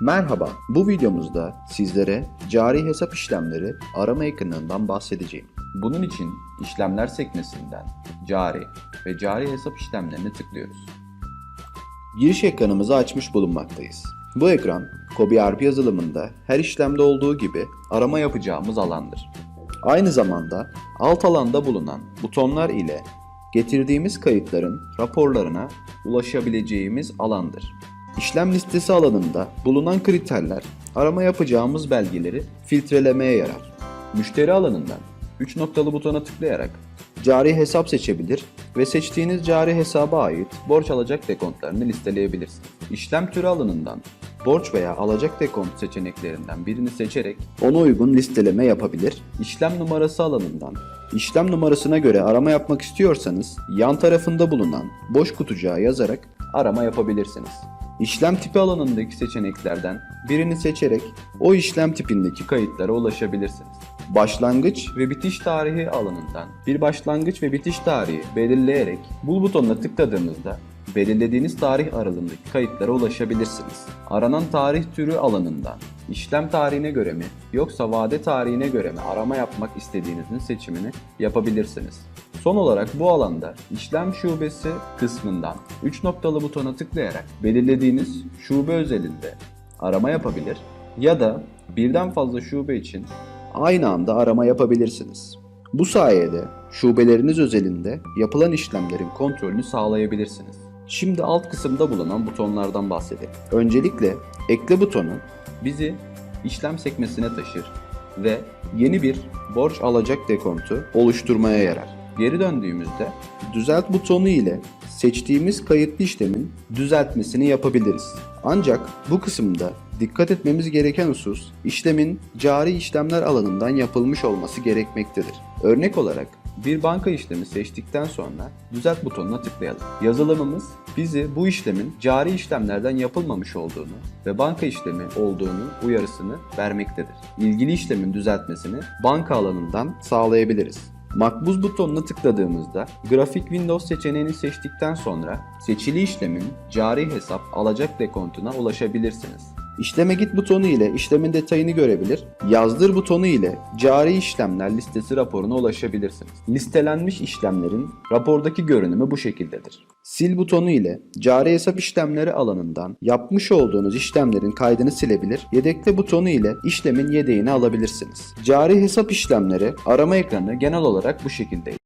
Merhaba, bu videomuzda sizlere cari hesap işlemleri arama ekranından bahsedeceğim. Bunun için işlemler sekmesinden cari ve cari hesap işlemlerine tıklıyoruz. Giriş ekranımızı açmış bulunmaktayız. Bu ekran, CobiRP yazılımında her işlemde olduğu gibi arama yapacağımız alandır. Aynı zamanda alt alanda bulunan butonlar ile getirdiğimiz kayıtların raporlarına ulaşabileceğimiz alandır. İşlem listesi alanında bulunan kriterler arama yapacağımız belgeleri filtrelemeye yarar. Müşteri alanından 3 noktalı butona tıklayarak cari hesap seçebilir ve seçtiğiniz cari hesaba ait borç alacak dekontlarını listeleyebilirsiniz. İşlem türü alanından borç veya alacak dekont seçeneklerinden birini seçerek ona uygun listeleme yapabilir. İşlem numarası alanından işlem numarasına göre arama yapmak istiyorsanız yan tarafında bulunan boş kutucuğa yazarak arama yapabilirsiniz. İşlem tipi alanındaki seçeneklerden birini seçerek o işlem tipindeki kayıtlara ulaşabilirsiniz. Başlangıç ve bitiş tarihi alanından bir başlangıç ve bitiş tarihi belirleyerek bul butonuna tıkladığınızda belirlediğiniz tarih aralığındaki kayıtlara ulaşabilirsiniz. Aranan tarih türü alanından işlem tarihine göre mi yoksa vade tarihine göre mi arama yapmak istediğinizin seçimini yapabilirsiniz. Son olarak bu alanda işlem şubesi kısmından 3 noktalı butona tıklayarak belirlediğiniz şube özelinde arama yapabilir ya da birden fazla şube için aynı anda arama yapabilirsiniz. Bu sayede şubeleriniz özelinde yapılan işlemlerin kontrolünü sağlayabilirsiniz. Şimdi alt kısımda bulunan butonlardan bahsedelim. Öncelikle ekle butonu bizi işlem sekmesine taşır ve yeni bir borç alacak dekontu oluşturmaya yarar. Geri döndüğümüzde düzelt butonu ile seçtiğimiz kayıtlı işlemin düzeltmesini yapabiliriz. Ancak bu kısımda dikkat etmemiz gereken husus işlemin cari işlemler alanından yapılmış olması gerekmektedir. Örnek olarak bir banka işlemi seçtikten sonra düzelt butonuna tıklayalım. Yazılımımız bizi bu işlemin cari işlemlerden yapılmamış olduğunu ve banka işlemi olduğunu uyarısını vermektedir. İlgili işlemin düzeltmesini banka alanından sağlayabiliriz. Makbuz butonuna tıkladığımızda grafik Windows seçeneğini seçtikten sonra seçili işlemin cari hesap alacak dekontuna ulaşabilirsiniz. İşleme git butonu ile işlemin detayını görebilir, yazdır butonu ile cari işlemler listesi raporuna ulaşabilirsiniz. Listelenmiş işlemlerin rapordaki görünümü bu şekildedir. Sil butonu ile cari hesap işlemleri alanından yapmış olduğunuz işlemlerin kaydını silebilir, yedekle butonu ile işlemin yedeğini alabilirsiniz. Cari hesap işlemleri arama ekranı genel olarak bu şekildeydi.